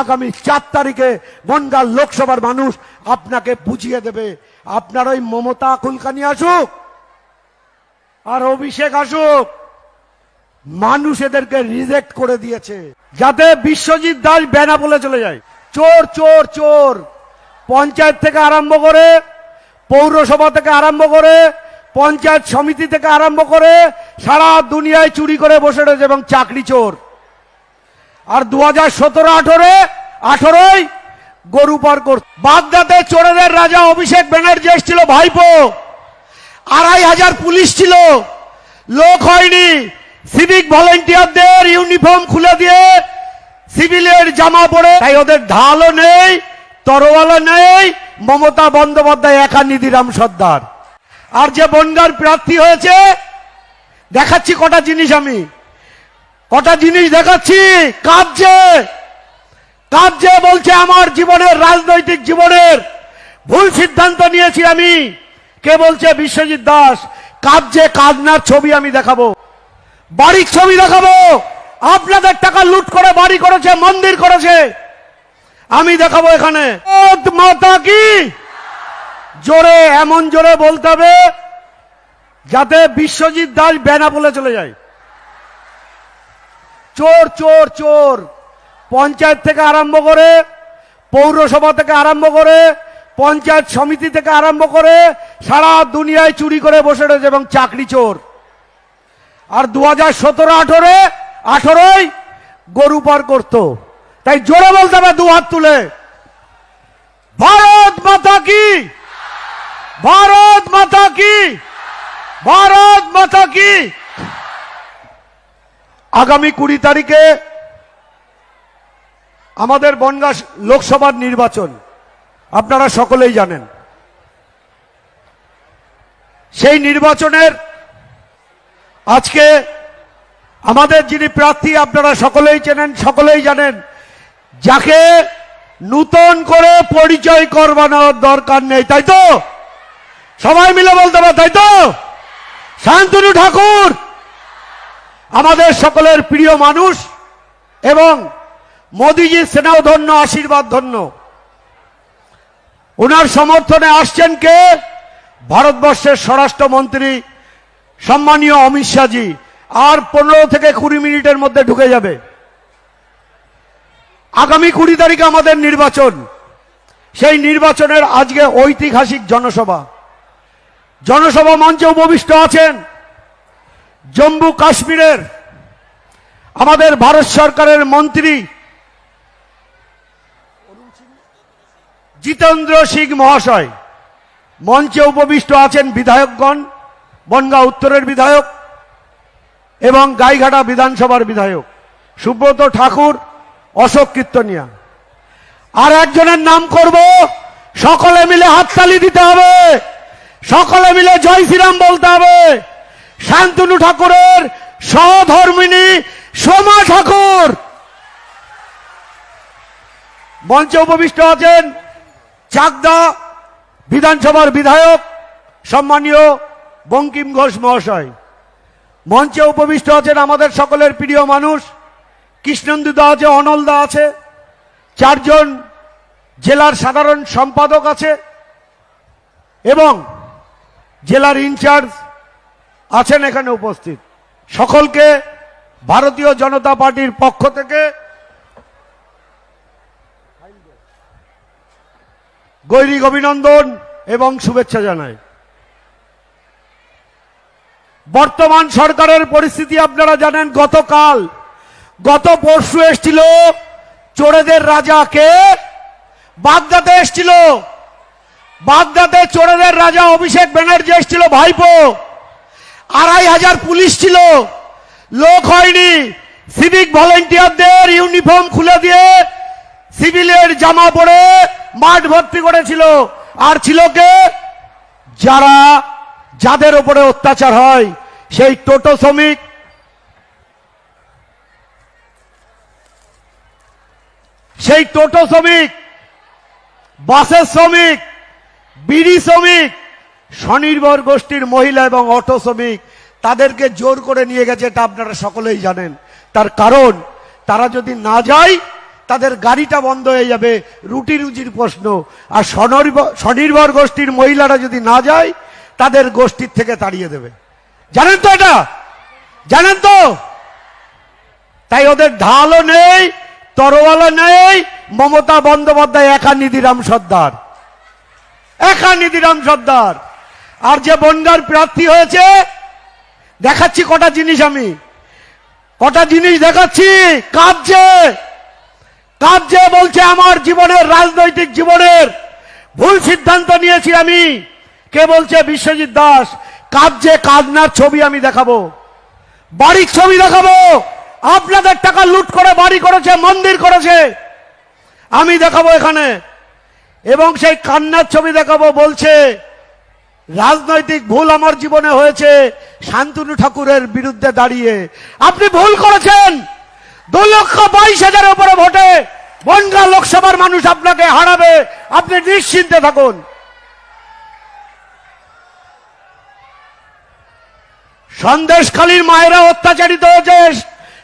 আগামী চার তারিখে বনগাঁ লোকসভার মানুষ আপনাকে বুঝিয়ে দেবে। আপনার ওই মমতা কুলকানি আসুক, আর অভিষেক আসুক, মানুষ এদেরকে রিজেক্ট করে দিয়েছে। যাতে বিশ্বজিৎ দাস বেনা বলে চলে যায়। চোর চোর চোর। পঞ্চায়েত থেকে আরম্ভ করে, পৌরসভা থেকে আরম্ভ করে, পঞ্চায়েত সমিতি থেকে আরম্ভ করে, সারা দুনিয়ায় চুরি করে বসে রয়েছে এবং চাকরি চোর। আর দু হাজার সতেরো আঠেরো, আঠেরোই গরু পার কর বাগদাতে চোরেদের রাজা অভিষেক ব্যানার্জি এসেছিল ভাইপো। আড়াই হাজার পুলিশ ছিল। লোক হয়নি। সিভিক ভলেন্টিয়ারদের ইউনিফর্ম খুলে দিয়ে সিভিলের জামা পরে তাই ওদের ঢালও নেই, তরোয়ালও নেই, মমতা বন্দ্যোপাধ্যায় একা নিধিরাম সর্দার। আর যে বনগার প্রার্থী হয়েছে, দেখাচ্ছি কটা জিনিস আমি। কটা জিনিস দেখাচ্ছি কাঁদছে কাঁদছে বলছে আমার জীবনের, রাজনৈতিক জীবনের। ভুল সিদ্ধান্ত নিয়েছি আমি। কে বলছে? বিশ্বজিৎ দাস। কাঁদছে কাঁদনার ছবি আমি দেখাবো। বাড়ির ছবি দেখাবো। আপনাদের টাকা লুট করে বাড়ি করেছে, মন্দির করেছে। আমি দেখাবো এখানে। মাতা কি? জোরে, এমন জোরে বলতে হবে যাতে বিশ্বজিৎ দাস বেনা বলে চলে যায়। চোর চোর চোর। পঞ্চায়েত থেকে আরম্ভ করে পৌরসভা থেকে আরম্ভ করে পঞ্চায়েত সমিতি থেকে আরম্ভ করে সারা দুনিয়ায় চুরি করে বসে রয়েছে এবং চাকরি চোর। আর দু হাজার সতেরো আঠেরো আঠেরোই গরু পার করত। তাই জোরে বলতে হবে দু হাত তুলে। ভারত মাতা কি? ভারত মাতা কি? ভারত মাতা কি? আগামী কুড়ি তারিখে আমাদের বনগাঁ লোকসভার নির্বাচন। আপনারা সকলেই জানেন। সেই নির্বাচনের আজকে আমাদের যিনি প্রার্থী, আপনারা সকলেই চেনেন, সকলেই জানেন, যাকে নূতন করে পরিচয় করবানোর দরকার নেই, তাই তো? সবাই মিলে বলতে হবে তাই তো? শান্তনু ঠাকুর! আমাদের সকলের প্রিয় মানুষ এবং মোদিজির সেনাও ধন্য আশীর্বাদ ধন্য ওনার সমর্থনে আসছেন কে? ভারতবর্ষের স্বরাষ্ট্রমন্ত্রী সম্মানীয় অমিত শাহজি। আর পনেরো থেকে কুড়ি মিনিটের মধ্যে ঢুকে যাবে। আগামী কুড়ি তারিখে আমাদের নির্বাচন। সেই নির্বাচনের আজকে ঐতিহাসিক জনসভা। জনসভা মঞ্চে উপবিষ্ট আছেন জম্মু কাশ্মীরের আমাদের ভারত সরকারের মন্ত্রী জিতেন্দ্র সিং মহাশয়। মঞ্চে উপবিষ্ট আছেন বিধায়কগণ, বনগাঁ উত্তরের বিধায়ক এবং গাইঘাটা বিধানসভার বিধায়ক সুব্রত ঠাকুর, অশোক কীর্তনিয়া। আর একজনের নাম করব, সকলে মিলে হাততালি দিতে হবে, সকলে মিলে জয় শ্রীরাম বলতে হবে। শান্তনু ঠাকুরের সহধর্মিনী সোমা ঠাকুর। মঞ্চে উপবিষ্ট আছেন চাকদা বিধানসভার বিধায়ক সম্মানীয় বঙ্কিম ঘোষ মহাশয়। মঞ্চে উপবিষ্ট আছেন আমাদের সকলের প্রিয় মানুষ কৃষ্ণন্দুদা আছে অনলদা আছে, চারজন জেলার সাধারণ সম্পাদক আছে এবং জেলার ইনচার্জ আছেন এখানে উপস্থিত। সকলকে ভারতীয় জনতা পার্টির পক্ষ থেকে গৈরিক অভিনন্দন এবং শুভেচ্ছা জানাই। বর্তমান সরকারের পরিস্থিতি আপনারা জানেন, গতকাল, গত পরশু এসছিল চোরেদের রাজা কে? বাগদাতে এসছিল। বাগদাতে চোরেদের রাজা অভিষেক ব্যানার্জি এসছিল ভাইপো। আড়াই হাজার পুলিশ ছিল। লোক হয়নি। সিভিক ভলেন্টিয়ারদের ইউনিফর্ম খুলে দিয়ে সিভিলের জামা পরে মাঠ ভর্তি করেছিল। আর ছিল কে? যারা, যাদের উপরে অত্যাচার হয়, সেই টোটো শ্রমিক। সেই টোটো শ্রমিক, বাসের শ্রমিক, বিড়ি শ্রমিক স্বনির্ভর গোষ্ঠীর মহিলা এবং অটো শ্রমিক তাদেরকে জোর করে নিয়ে গেছে, এটা আপনারা সকলেই জানেন। তার কারণ, তারা যদি না যায়, তাদের গাড়িটা বন্ধ হয়ে যাবে। রুটি রুজির প্রশ্ন। আর স্বনির্ভর গোষ্ঠীর মহিলারা যদি না যায়, তাদের গোষ্ঠীর থেকে তাড়িয়ে দেবে। জানেন তো এটা? জানেন তো? তাই ওদের ঢালও নেই, তরোয়ালও নেই, মমতা বন্দ্যোপাধ্যায়, একা নিধিরাম সর্দার। একা নিধিরাম সর্দার। আর যে বনগার প্রার্থী হয়েছে, দেখাচ্ছি কটা জিনিস আমি। কটা জিনিস দেখাচ্ছি, কাঁদছে। কাঁদছে বলছে, আমার জীবনের, রাজনৈতিক জীবনের ভুল সিদ্ধান্ত নিয়েছি আমি। কে বলছে, বিশ্বজিৎ দাস, কাঁদছে কাঁদনার ছবি আমি দেখাবো। বাড়ির ছবি দেখাবো। আপনাদের টাকা লুট করে বাড়ি করেছে, মন্দির করেছে। আমি দেখাবো এখানে। এবং সেই কান্নার ছবি দেখাবো, বলছে রাজনৈতিক ভুল আমার জীবনে হয়েছে, শান্তনু ঠাকুরের বিরুদ্ধে দাঁড়িয়ে। আপনি ভুল করেছেন। দু লক্ষ বাইশ হাজারের উপরে ভোটে বনগা লোকসভার মানুষ আপনাকে হারাবে। আপনি নিশ্চিন্তে থাকুন। সন্দেশখালীর মায়েরা অত্যাচারিত হয়েছে।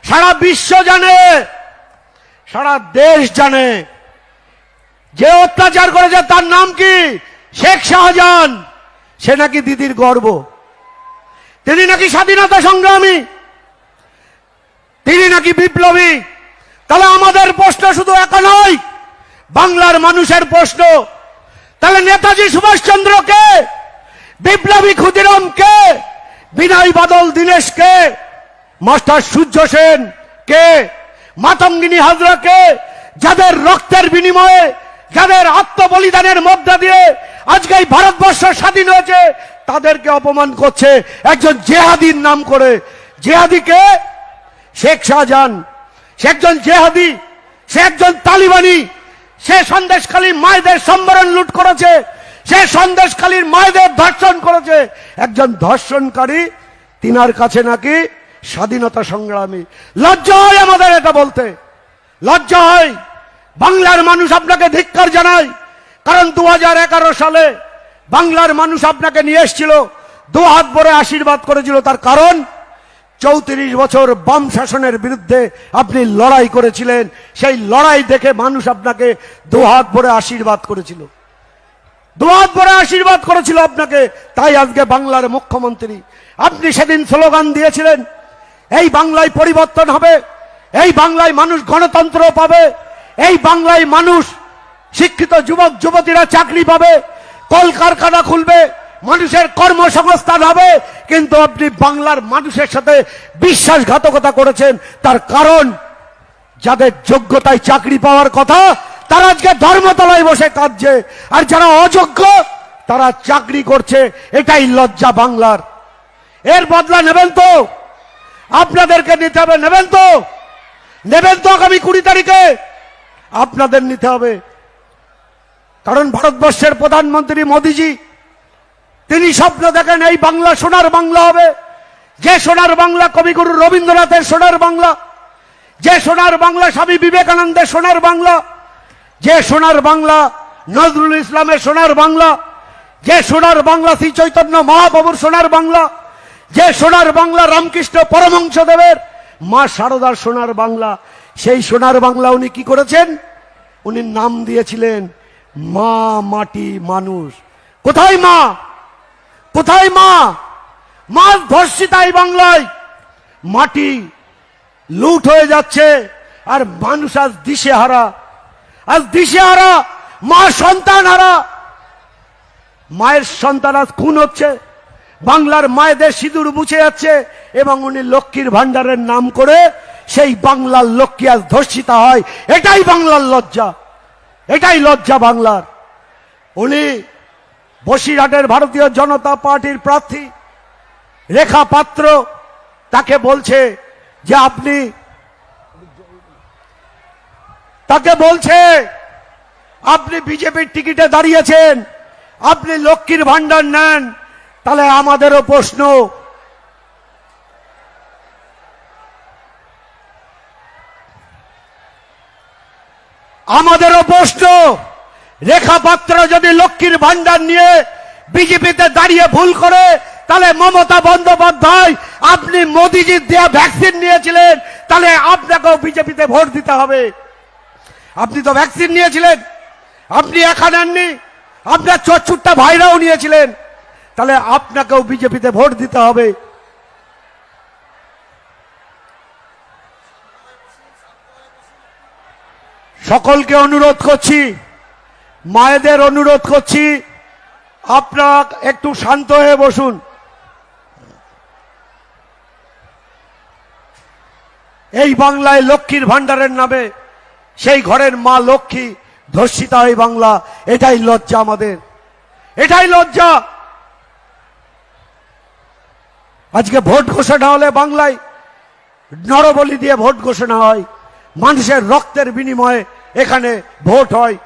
সারা বিশ্ব জানে, সারা দেশ জানে। যে অত্যাচার করেছে তার নাম কি? শেখ শাহজাহান। সে নাকি দিদির গর্ব। তিনি নাকি স্বাধীনতা সংগ্রামী। তিনি নাকি বিপ্লবী। তাহলে আমাদের প্রশ্ন শুধু একা নয়, বাংলার মানুষের প্রশ্ন। তাহলে নেতাজি সুভাষচন্দ্রকে, বিপ্লবী ক্ষুদিরাম কে বিনয় বাদল দীনেশ কে মাস্টার সূর্য সেন কে, মাতঙ্গিনী হাজরা কে যাদের রক্তের বিনিময়ে, যাদের আত্মবলিদানের মধ্যে দিয়ে আজকে এই ভারতবর্ষ স্বাধীন হয়েছে, তাদেরকে অপমান করছে একজন জেহাদির নাম করে। জেহাদিকে শেখ শাহজাহান। সে একজন জেহাদি, সে একজন তালিবানি, সে সন্দেশখালী মায়েদের সম্বরণ লুট করেছে, সে সন্দেশখালীর মায়েদের ধর্ষণ করেছে। একজন ধর্ষণকারী, তিনার কাছে নাকি স্বাধীনতা সংগ্রামী। লজ্জা হয় আমাদের এটা বলতে। লজ্জা হয়। বাংলার মানুষ আপনাকে ধিক্কার জানায়। কারণ দু হাজার এগারো সালে বাংলার মানুষ আপনাকে নিয়ে এসেছিল, দু হাত ভরে আশীর্বাদ করেছিল। তার কারণ চৌত্রিশ বছর বাম শাসনের বিরুদ্ধে আপনি লড়াই করেছিলেন। সেই লড়াই দেখে মানুষ আপনাকে দু হাত ভরে আশীর্বাদ করেছিল। দু হাত ভরে আশীর্বাদ করেছিল আপনাকে। তাই আজকে বাংলার মুখ্যমন্ত্রী, আপনি সেদিন স্লোগান দিয়েছিলেন, এই বাংলায় পরিবর্তন হবে, এই বাংলায় মানুষ গণতন্ত্র পাবে, এই বাংলায় মানুষ শিক্ষিত যুবক, যুবতীরা চাকরি পাবে, কলকারখানা খুলবে, মানুষের কর্মসংস্থান হবে, কিন্তু আপনি বাংলার মানুষের সাথে বিশ্বাসঘাতকতা করেছেন, তার কারণ যাদের যোগ্যতায় চাকরি পাওয়ার কথা, তারা আজকে ধর্মতলায় বসে কাঁদছে, আর যারা অযোগ্য, তারা চাকরি করছে, এটাই লজ্জা বাংলার। এর বদলা নেবেন তো, আপনাদেরকে নিতে হবে, নেবেন তো নেবেন তো আগামী কুড়ি তারিখে, আপনাদের নিতে হবে। কারণ ভারতবর্ষের প্রধানমন্ত্রী মোদিজি, তিনি স্বপ্ন দেখেন এই বাংলা সোনার বাংলা হবে। যে সোনার বাংলা কবিগুরু রবীন্দ্রনাথের সোনার বাংলা, যে সোনার বাংলা স্বামী বিবেকানন্দের সোনার বাংলা, যে সোনার বাংলা নজরুল ইসলামের সোনার বাংলা, যে সোনার বাংলা শ্রী চৈতন্য মহাপ্রভুর সোনার বাংলা, যে সোনার বাংলা রামকৃষ্ণ পরমংশ দেবের মা সারদার সোনার বাংলা, সেই সোনার বাংলা উনি কি করেছেন? উনি নাম দিয়েছিলেন মা মাটি মানুষ। কোথায় মা? কোথায় মা? মা ধর্ষিতা এই বাংলায়। মাটি লুট হয়ে যাচ্ছে, আর মানুষ আজ দিশে হারা আজ দিশে হারা মা সন্তান হারা। মায়ের সন্তান আজ খুন হচ্ছে। বাংলার মায়েদের সিঁদুর মুছে যাচ্ছে, এবং উনি লক্ষ্মীর ভান্ডারের নাম করে সেই বাংলার লক্ষ্মী আজ ধর্ষিতা হয়। এটাই বাংলার লজ্জা। এটাই লজ্জা বাংলার। উনি বসিরহাটের ভারতীয় জনতা পার্টির প্রার্থী। রেখা পাত্র তাকে বলছে যে আপনি তাকে বলছে, আপনি বিজেপির টিকিটে দাঁড়িয়েছেন, আপনি লক্ষ্মীর ভান্ডার নেন, তাহলে আমাদেরও প্রশ্ন আমাদেরও প্রশ্ন। রেখা পাত্র যদি লক্ষ্মীর ভান্ডার নিয়ে বিজেপিতে দাঁড়িয়ে ভুল করে, তাহলে মমতা বন্দ্যোপাধ্যায় আপনি মোদিজির দেয়া ভ্যাকসিন নিয়েছিলেন, তাহলে আপনাকেও বিজেপিতে ভোট দিতে হবে। আপনি তো ভ্যাকসিন নিয়েছিলেন, আপনি একা নেননি আপনার চচ্চুরটা ভাইরাও নিয়েছিলেন, তাহলে আপনাকেও বিজেপিতে ভোট দিতে হবে। সকলকে অনুরোধ করছি, মায়েদের অনুরোধ করছি, আপনারা একটু শান্ত হয়ে বসুন। এই বাংলায় লক্ষ্মীর ভান্ডারের নামে, সেই ঘরের মা লক্ষ্মী ধর্ষিতা এই বাংলা, এটাই লজ্জা আমাদের। এটাই লজ্জা! আজকে ভোট ঘোষণা হলে বাংলায় নরবলি দিয়ে ভোট ঘোষণা হয়। মানুষের রক্তের বিনিময়ে এখানে ভোট হয়।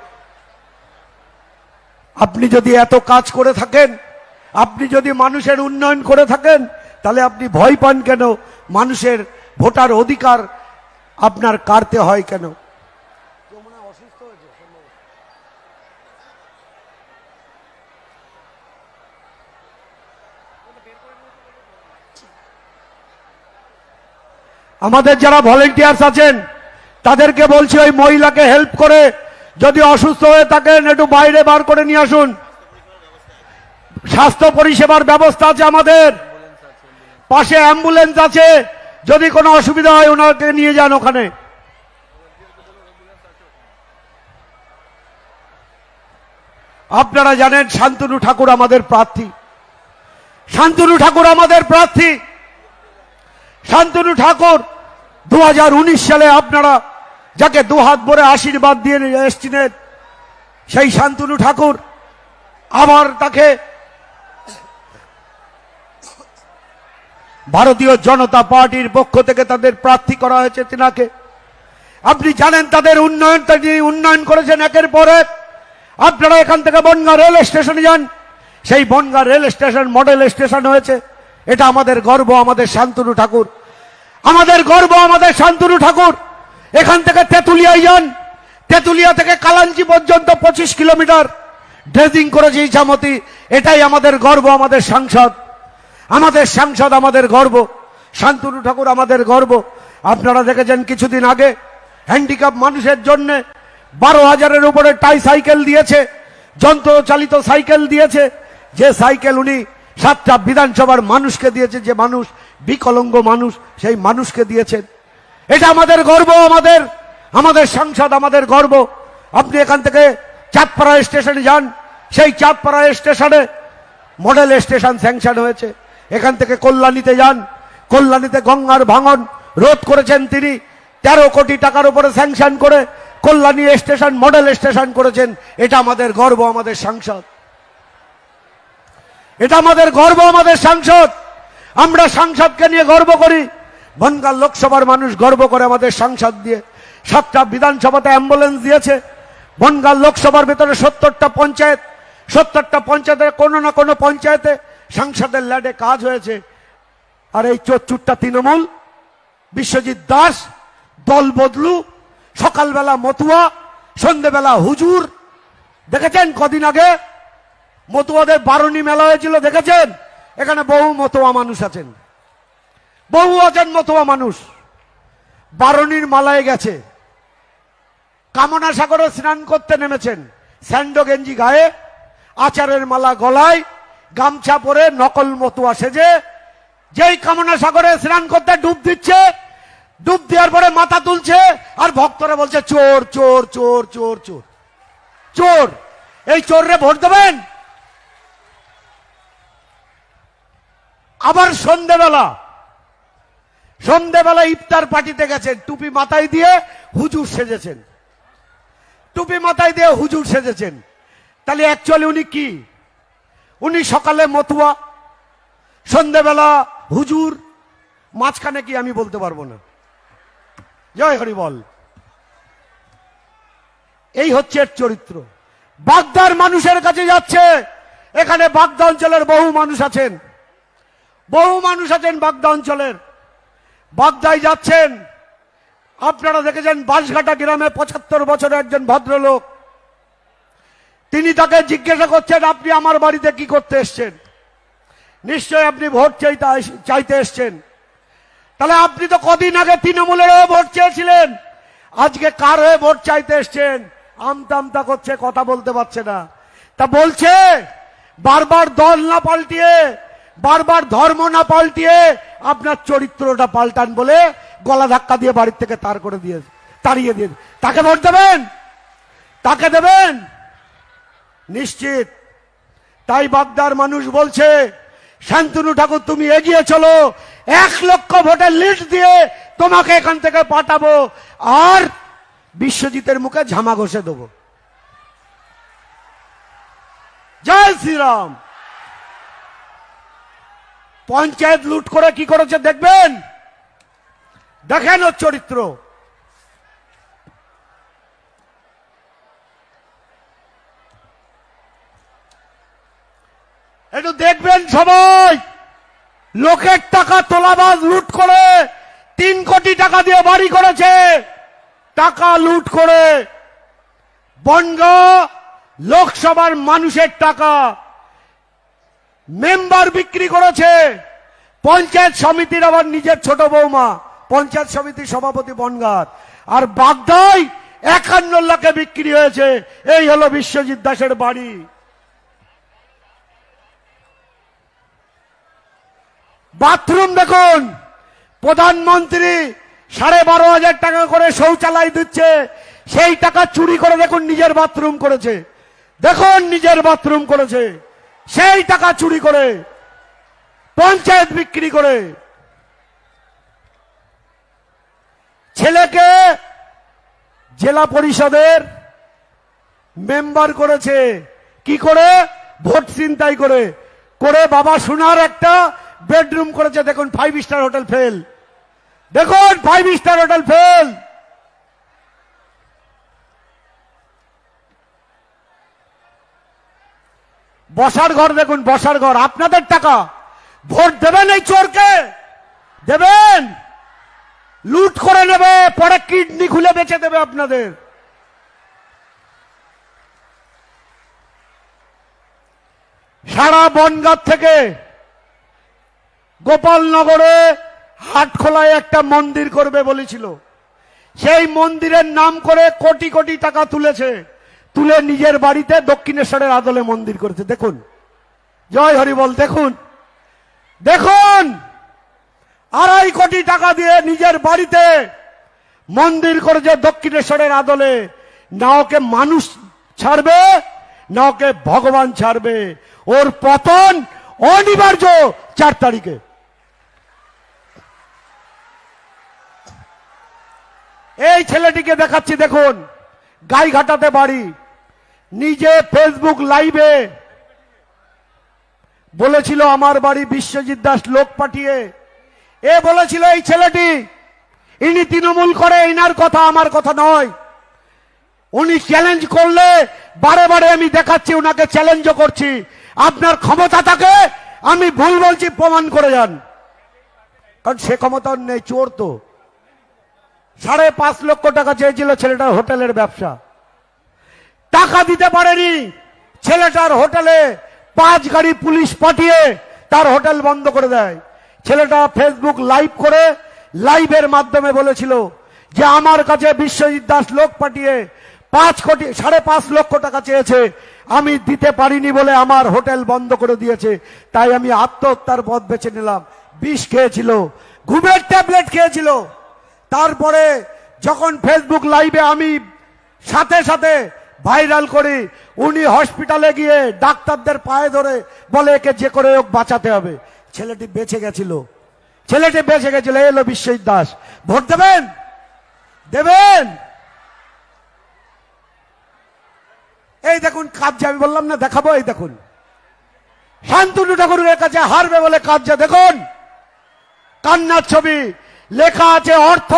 আপনি যদি এত কাজ করে থাকেন, আপনি যদি মানুষের উন্নয়ন করে থাকেন, তাহলে আপনি ভয় পান কেন? মানুষের ভোটার অধিকার আপনার কাটতে হয় কেন? আমাদের যারা ভলেন্টিয়ার্স আছেন তাদেরকে বলছি, ওই মহিলাকে হেল্প করে, যদি অসুস্থ হয়ে থাকেন একটু বাইরে বার করে নিয়ে আসুন। স্বাস্থ্য পরিষেবার ব্যবস্থা আছে আমাদের। পাশে অ্যাম্বুলেন্স আছে। যদি কোনো অসুবিধা হয়, ওনাকে নিয়ে যান ওখানে। আপনারা জানেন, শান্তনু ঠাকুর আমাদের প্রার্থী। শান্তনু ঠাকুর আমাদের প্রার্থী। শান্তনু ঠাকুর দু হাজার উনিশ সালে আপনারা যাকে দুহাত ভরে আশীর্বাদ দিয়ে এসছিলেন, সেই শান্তনু ঠাকুর, আবার তাকে ভারতীয় জনতা পার্টির পক্ষ থেকে তাদের প্রার্থী করা হয়েছে তিনাকে। আপনি জানেন তাদের উন্নয়ন তিনি উন্নয়ন করেছেন একের পরে আপনারা এখান থেকে বনগা রেল স্টেশনে যান। সেই Bongaon rail station model station হয়েছে। এটা আমাদের গর্ব, আমাদের শান্তনু ঠাকুর। আমাদের গর্ব, আমাদের শান্তনু ঠাকুর। এখান থেকে তেঁতুলিয়ায় যান। তেঁতুলিয়া থেকে কালাঞ্চি পর্যন্ত পঁচিশ কিলোমিটার। ড্রেজিং করেছে ইছামতি। এটাই আমাদের গর্ব, আমাদের সাংসদ। আমাদের সাংসদ আমাদের গর্ব। শান্তনু ঠাকুর আমাদের গর্ব। আপনারা দেখেছেন কিছুদিন আগে হ্যান্ডিক্যাপ মানুষের জন্য বারো হাজারের উপরে টাই সাইকেল দিয়েছে যন্ত্র চালিত সাইকেল দিয়েছে। যে সাইকেল উনি সাতটা বিধানসভার মানুষকে দিয়েছে, যে মানুষ বিকলঙ্গ মানুষ সেই মানুষকে দিয়েছেন। এটা আমাদের গর্ব, আমাদের আমাদের সংসদ, আমাদের গর্ব। আপনি এখান থেকে চাঁদপাড়া স্টেশনে যান, সেই চাঁদপাড়া স্টেশনে মডেল স্টেশন স্যাংশন হয়েছে। এখান থেকে কল্যাণীতে যান, কল্যাণীতে গঙ্গার ভাঙন রোধ করেছেন তিনি। তেরো কোটি টাকার উপরে স্যাংশন করে কল্যাণী স্টেশন, মডেল স্টেশন করেছেন। এটা আমাদের গর্ব, আমাদের সাংসদ। এটা আমাদের গর্ব, আমাদের সাংসদ। আমরা সাংসদকে নিয়ে গর্ব করি। বনগাঁ লোকসভার মানুষ গর্ব করে আমাদের সাংসদ দিয়ে। সাতটা বিধানসভাতে অ্যাম্বুলেন্স দিয়েছে। বনগাঁ লোকসভার ভেতরে সত্তরটা পঞ্চায়েত। সত্তরটা পঞ্চায়েতে কোনো না কোনো পঞ্চায়েতে সাংসদের ল্যাডে কাজ হয়েছে। আর এই চোরচুরটা তৃণমূল, বিশ্বজিৎ দাস, দল বদলু, সকালবেলা মতুয়া, সন্ধেবেলা হুজুর। দেখেছেন কদিন আগে? মতুয়াদের বারণী মেলা হয়েছিল, দেখেছেন? এখানে বহু মতুয়া মানুষ আছেন। বহু আছেন মতুয়া মানুষ। বারণীর মালায় গেছে। কামনা সাগরে স্নান করতে নেমেছেন। স্যান্ডো গেঞ্জি গায়ে, আচারের মালা গলায়, গামছা পরে নকল মতুয়া সেজে, যেই কামনা সাগরে স্নান করতে ডুব দিচ্ছে, ডুব দেওয়ার পরে মাথা তুলছে আর ভক্তরা বলছে, চোর চোর চোর চোর চোর। চোর, এই চোররে ভোট দেবেন? আবার সন্ধেবেলা। সন্ধেবেলা ইফতার পার্টিতে গেছেন, টুপি মাথায় দিয়ে হুজুর সেজেছেন। টুপি মাথায় দিয়ে হুজুর সেজেছেন। তাহলে অ্যাকচুয়ালি উনি কি? উনি সকালে মতুয়া, সন্ধেবেলা হুজুর, মাঝখানে কি আমি বলতে পারব না? জয় হরি বল। এই হচ্ছে এর চরিত্র। বাগদার মানুষের কাছে যাচ্ছে, এখানে বাগদা অঞ্চলের বহু মানুষ আছেন। বহু মানুষ আছেন বাগদা অঞ্চলের। বাগদায় যাচ্ছেন। আপনারা দেখেছেন বাঁশঘাটা গ্রামে পঁচাত্তর বছরের একজন ভদ্রলোক। তিনি তাকে জিজ্ঞাসা করছেন, আপনি আমার বাড়িতে কি করতে এসছেন? নিশ্চয় আপনি ভোট চাইতে এসছেন। তাহলে আপনি তো কদিন আগে তৃণমূলের হয়ে ভোট চেয়েছিলেন। আজকে কার হয়ে ভোট চাইতে এসছেন? আমতা আমতা করছে, কথা বলতে পারছে না। তা বলছে, বারবার দল না পাল্টিয়ে বারবার ধর্ম না পাল্টিয়ে আপনার চরিত্রটা পাল্টান বলে গলা ধাক্কা দিয়ে বাড়ির থেকে তার করে দিয়ে তাড়িয়ে দিয়ে তাকে ভোট দেবেন? তাকে দেবেন? নিশ্চিত। তাই বাগদার মানুষ বলছে, শান্তনু ঠাকুর, তুমি এগিয়ে চলো। এক লক্ষ ভোটের লিস্ট দিয়ে তোমাকে এখান থেকে পাঠাবো। আর বিশ্বজিতের মুখে ঝামা ঘষে দেবো। জয় শ্রীরাম। পঞ্চায়েত লুট করে কি করেছে দেখবেন? দেখেন ওর চরিত্র। একটু দেখবেন সবাই। লোকের টাকা তোলাবাজ লুট করে তিন কোটি টাকা দিয়ে বাড়ি করেছে। টাকা লুট করে বনগা লোকসভার মানুষের টাকা। মেম্বার বিক্রি করেছে। পঞ্চায়েত সমিতির আবার নিজের ছোট বৌমা, পঞ্চায়েত সমিতির সভাপতি বনগার। আর বাগদায় একান্ন লাখে বিক্রি হয়েছে। এই হলো বিশ্বজিৎ দাসের বাড়ি। বাথরুম দেখুন, প্রধানমন্ত্রী সাড়ে বারো হাজার টাকা করে শৌচালয় দিচ্ছে। সেই টাকা চুরি করে দেখুন, নিজের বাথরুম করেছে। দেখুন, নিজের বাথরুম করেছে। সেই টাকা চুরি করে, পঞ্চায়েত বিক্রি করে, ছেলেকে জেলা পরিষদের মেম্বার করেছে। কি করে? ভোট চিন্তাই করে। করে বাবা সোনার একটা বেডরুম করেছে। দেখুন ফাইভ স্টার হোটেল ফেল দেখুন ফাইভ স্টার হোটেল ফেল বসার ঘর দেখুন, বসার ঘর। আপনাদের টাকা। ভোট দেবেন এই চোরকে? দেবেন? লুট করে নেবে, পরে কিডনি খুলে বেচে দেবে আপনাদের। সারা বনগাঁ থেকে গোপালনগরে হাটখোলায় একটা মন্দির করবে বলেছিল। সেই মন্দিরের নাম করে কোটি কোটি টাকা তুলেছে। তুলে নিজের বাড়িতে দক্ষিণেশ্বরের আদলে মন্দির করেছে। দেখুন। জয় হরিবল, দেখুন। দেখুন! আড়াই কোটি টাকা দিয়ে নিজের বাড়িতে মন্দির করেছে দক্ষিণেশ্বরের আদলে। না ওকে মানুষ ছাড়বে, না ওকে ভগবান ছাড়বে। ওর পতন অনিবার্য চার তারিখে। এই ছেলেটিকে দেখাচ্ছি, দেখুন। গাইঘাটাতে বাড়ি। নিজে ফেসবুক লাইভে বলেছিল, আমার বাড়ি বিশ্বজিৎ দাস লোক পাঠিয়ে। এ বলেছিল, এই ছেলেটি, ইনি তৃণমূল করে ইনার কথা আমার কথা নয়। উনি চ্যালেঞ্জ করলে, বারে বারে আমি দেখাচ্ছি ওনাকে চ্যালেঞ্জও করছি। আপনার ক্ষমতা থাকে, আমি ভুল বলছি, প্রমাণ করে যান। কারণ সে ক্ষমতা নেই, চোর তো। সাড়ে পাঁচ লক্ষ টাকা চেয়েছিল ছেলেটার হোটেলের ব্যবসা। টাকা দিতে পারেনি। ছেলেটার হোটেলে পাঁচ গাড়ি পুলিশ পাঠিয়ে তার হোটেল বন্ধ করে দেয়। ছেলেটা ফেসবুক লাইভ করে লাইভের মাধ্যমে বলেছিল যে আমার কাছে বিশ্বজিৎ দাস লোক পাঠিয়ে পাঁচ কোটি, সাড়ে পাঁচ লক্ষ টাকা চেয়েছে। আমি দিতে পারিনি বলে আমার হোটেল বন্ধ করে দিয়েছে। তাই আমি আত্মহত্যার পথ বেছে নিলাম। বিষ খেয়েছিল, ঘুমের ট্যাবলেট খেয়েছিল। তারপরে যখন ফেসবুক লাইভে আমি সাথে সাথে ভাইরাল করি। উনি হসপিটালে গিয়ে ডাক্তারদের পায়ে ধরে বলে একে যে করে হোক বাঁচাতে হবে। ছেলেটি বেঁচে গেছিল। ছেলেটি বেঁচে গেছিল এলো বিশ্বজিৎ দাস। ভোট দেবেন? দেবেন? এই দেখুন কাজ আমি বললাম না, দেখাবো, এই দেখুন। শান্তনু ঠাকুরের কাছে হারবে বলে কাজ দেখুন। কান্নার ছবি, লেখা আছে অর্থ।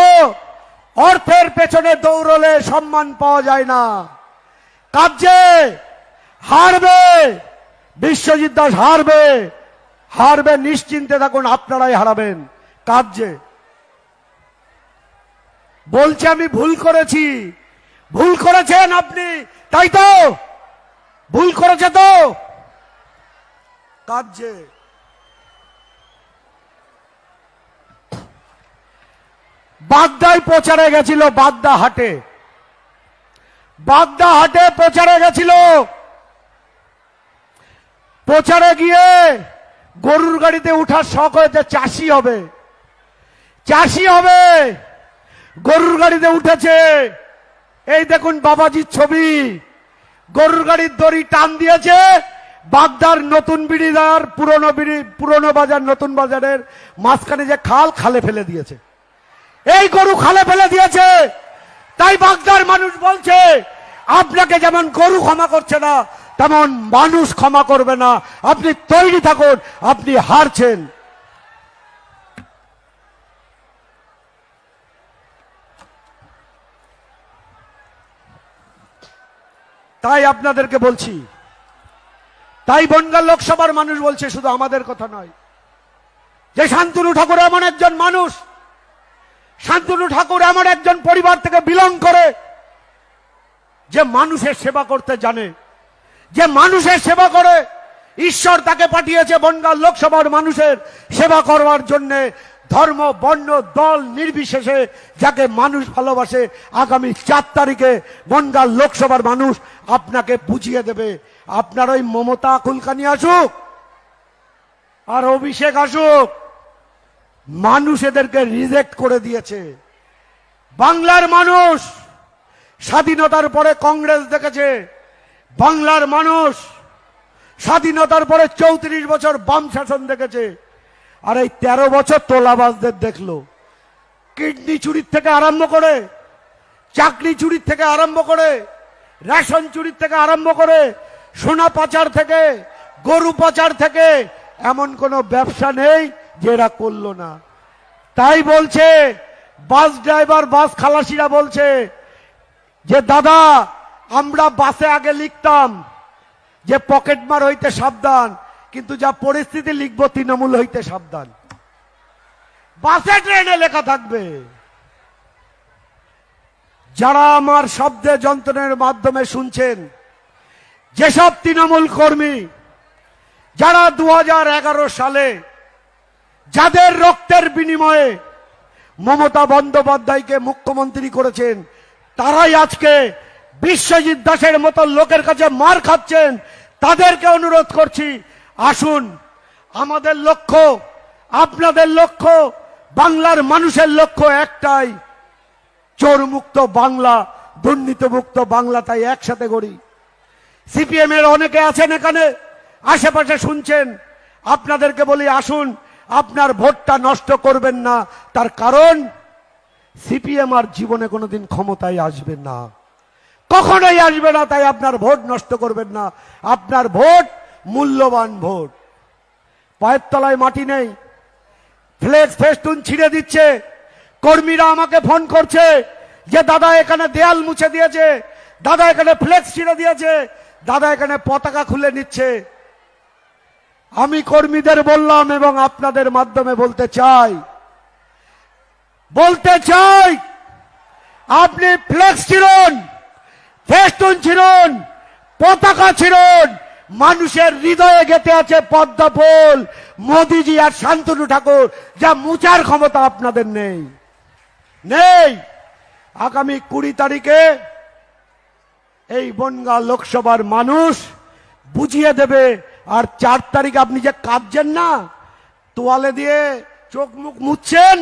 অর্থের পেছনে দৌড়লে সম্মান পাওয়া যায় না। কাজে হারবে, বিশ্বজিৎ দাস হারবে হারবে নিশ্চিন্তে থাকুন, আপনারাই হারাবেন কাজে বলছে, আমি ভুল করেছি, ভুল করেছেন আপনি, তাই তো? ভুল করেছে তো? কাজে বাগদায় প্রচারে গেছিল, বাগদা হাটে। বাগদা হাটে প্রচারে গেছিল। প্রচারে গিয়ে গরুর গাড়িতে উঠার শখ হয়েছে, চাষি হবে। চাষি হবে। গরুর গাড়িতে উঠেছে। এই দেখুন বাবাজির ছবি। গরুর গাড়ির দড়ি টান দিয়েছে। বাগদার নতুন বিড়িদার, পুরনো বিড়ি, পুরনো বাজার, নতুন বাজারের মাঝখানে যে খাল, খালে ফেলে দিয়েছে। এই গরু খালে ফেলে দিয়েছে। তাই বাগদার মানুষ বলছে, আপনাকে যেমন গরু ক্ষমা করছে না, তেমন মানুষ ক্ষমা করবে না। আপনি তৈরি থাকুন, আপনি হারছেন। তাই আপনাদেরকে বলছি, তাই বনগাঁ লোকসভার মানুষ বলছে, শুধু আমাদের কথা নয়। যে শান্তনু ঠাকুর এমন একজন মানুষ শান্তনু ঠাকুর এমন একজন পরিবার থেকে বিলং করে, যে মানুষের সেবা করতে জানে, যে মানুষের সেবা করে, ঈশ্বর তাকে পাঠিয়েছে বনগাঁ লোকসভার মানুষের সেবা করবার জন্য, ধর্ম, বর্ণ, দল নির্বিশেষে যাকে মানুষ ভালোবাসে, আগামী চার তারিখে বনগাঁ লোকসভার মানুষ আপনাকে বুঝিয়ে দেবে। আপনার ওই মমতা কুলকানি আসুক, আর অভিষেক আসুক মানুষ এদেরকে রিজেক্ট করে দিয়েছে। বাংলার মানুষ স্বাধীনতার পরে কংগ্রেস দেখেছে। বাংলার মানুষ স্বাধীনতার পরে চৌত্রিশ বছর বাম শাসন দেখেছে। আর এই তেরো বছর তোলাবাজদের দেখল। কিডনি চুরির থেকে আরম্ভ করে, চাকরি চুরির থেকে আরম্ভ করে, রেশন চুরির থেকে আরম্ভ করে, সোনা পাচার থেকে, গরু পাচার থেকে এমন কোনো ব্যবসা নেই। যে এরা করল না। তাই বলছে, বাস ড্রাইভার, বাস খালাসিরা বলছে যে, দাদা, আমরা বাসে আগে লিখতাম যে পকেটমার হইতে সাবধান, কিন্তু যা পরিস্থিতি লিখব তৃণমূল হইতে সাবধান। বাসে ট্রেনে লেখা থাকবে। যারা আমার শব্দে যন্ত্রণের মাধ্যমে শুনছেন, যেসব তৃণমূল কর্মী, যারা দু হাজার এগারো সালে যাদের রক্তের বিনিময়ে মমতা বন্দ্যোপাধ্যায়কে মুখ্যমন্ত্রী করেছেন, তারাই আজকে বিশ্বজিৎ দাসের মতো লোকের কাছে মার খাচ্ছেন। তাদেরকে অনুরোধ করছি, আসুন, আমাদের লক্ষ্য, আপনাদের লক্ষ্য, বাংলার মানুষের লক্ষ্য একটাই চোর মুক্ত বাংলা, দুর্নীতিমুক্ত বাংলা তাই একসাথে গড়ি। সিপিএম এর অনেকে আছেন এখানে, আশেপাশে শুনছেন। আপনাদেরকে বলি, আসুন আপনার ভোটটা নষ্ট করবেন না। তার কারণ, সিপিএম আর জীবনে কোনোদিন ক্ষমতায় আসবে না। কখনোই আসবে না, তাই আপনার ভোট নষ্ট করবেন না। আপনার ভোট মূল্যবান ভোট। পায়ের তলায় মাটি নেই। ফ্লেক্স ফেস্টুন ছিঁড়ে দিচ্ছে। কর্মীরা আমাকে ফোন করছে যে, দাদা, এখানে দেয়াল মুছে দিয়েছে। দাদা, এখানে ফ্লেক্স ছিঁড়ে দিয়েছে। দাদা, এখানে পতাকা খুলে নিচ্ছে। আমি কর্মীদের বললাম এবং আপনাদের মাধ্যমে বলতে চাই। বলতে চাই, আপনি ফ্লেক্স ছিড়ুন ফেস্টুন ছিড়ুন পতাকা ছিড়ুন মানুষের হৃদয়ে গেতে আছে পদ্মা ফুল, মোদিজি আর শান্তনু ঠাকুর, যা মুচার ক্ষমতা আপনাদের নেই। নেই। আগামী কুড়ি তারিখে এই বনগা লোকসভার মানুষ বুঝিয়ে দেবে আর চার তারিখ আপনি যে কাঁদছেন না, তোয়ালে দিয়ে চোখ মুখ মুছছেন,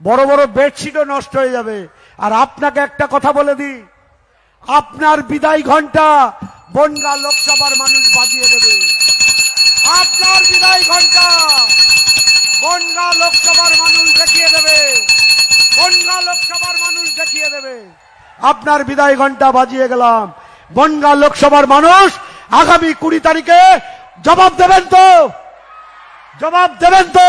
বড় বড় বেডশিটও নষ্ট হয়ে যাবে। আর আপনাকে একটা কথা বলে দিই, আপনার বিদায় ঘণ্টা বনগা লোকসভার মানুষ বাজিয়ে দেবে। আপনার বিদায় ঘণ্টা বনগা লোকসভার মানুষ দেখিয়ে দেবে। বনগা লোকসভার মানুষ দেখিয়ে দেবে। আপনার বিদায় ঘণ্টা বাজিয়ে গেলাম। বনগা লোকসভার মানুষ আগামী কুড়ি তারিখে জবাব দেবেন তো? জবাব দেবেন তো?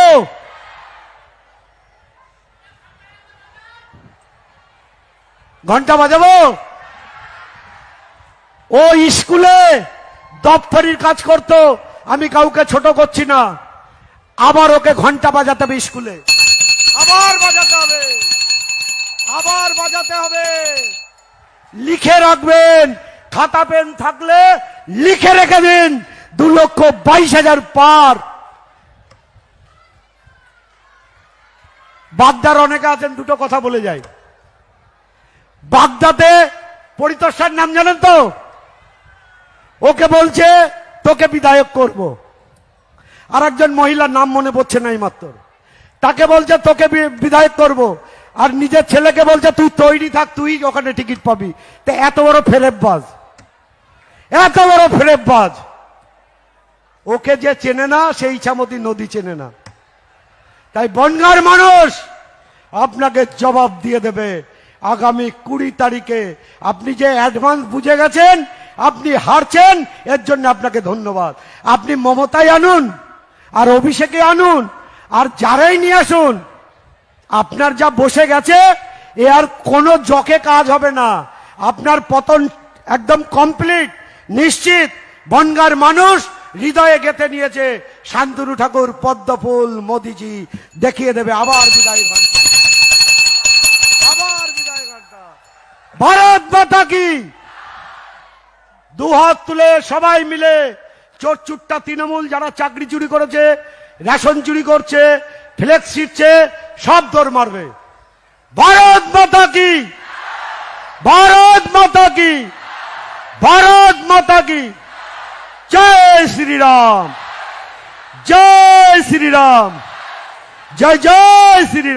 ঘণ্টা বাজাবো? ও স্কুলে দপ্তরির কাজ করত, আমি কাউকে ছোট করছি না। আবার ওকে ঘণ্টা বাজাতে হবে স্কুলে। আবার বাজাতে হবে। আবার বাজাতে হবে। লিখে রাখবেন খাতা পেন থাকলে লিখে রেখে দিন দু লক্ষ বাইশ হাজার পার। বাগদার অনেকে আছেন, দুটো কথা বলে যায় বাগদাতে পরিতোষার নাম জানেন তো? ওকে বলছে, তোকে বিধায়ক করব। আর একজন মহিলার নাম মনে পড়ছে না মাত্র তাকে বলছে, তোকে বিধায়ক করব। আর নিজের ছেলেকে বলছে, তুই তৈরি থাক, তুই ওখানে টিকিট পাবি। তো এত বড় ফেরেববাজ। এত বড় ফেরেববাজ। ওকে যে চেনে না, সেই ইছামতি নদী চেনে না। তাই বনগার মানুষ আপনাকে জবাব দিয়ে দেবে, আগামী কুড়ি তারিখে। আপনি যে অ্যাডভান্স বুঝে গেছেন, আপনি হারছেন, এর জন্য আপনাকে ধন্যবাদ। আপনি মমতাই আনুন, আর অভিষেকে আনুন, আর যারাই নিয়ে আসুন, আপনার যা বসে গেছে, এ আর কোনো জকে কাজ হবে না। আপনার পতন একদম কমপ্লিট নিশ্চিত বনগার মানুষ হৃদয়ে গেঁথে নিয়েছে শান্তনু ঠাকুর, পদ্মফুল, মোদিজি, দেখিয়ে দেবে আবার বিদায় ভারত মাতা কি? দু হাত তুলে সবাই মিলে চোর চুট্টা তৃণমূল যারা চাকরি চুরি করেছে, রেশন চুরি করছে, ফ্লেক্স ছিটছে, সব দৌড় মারবে। ভারত মাতা কি? ভারত মাতা কি? ভারত মাতা কি? জয় শ্রীরাম। জয় শ্রীরাম। জয় জয় শ্রীরাম।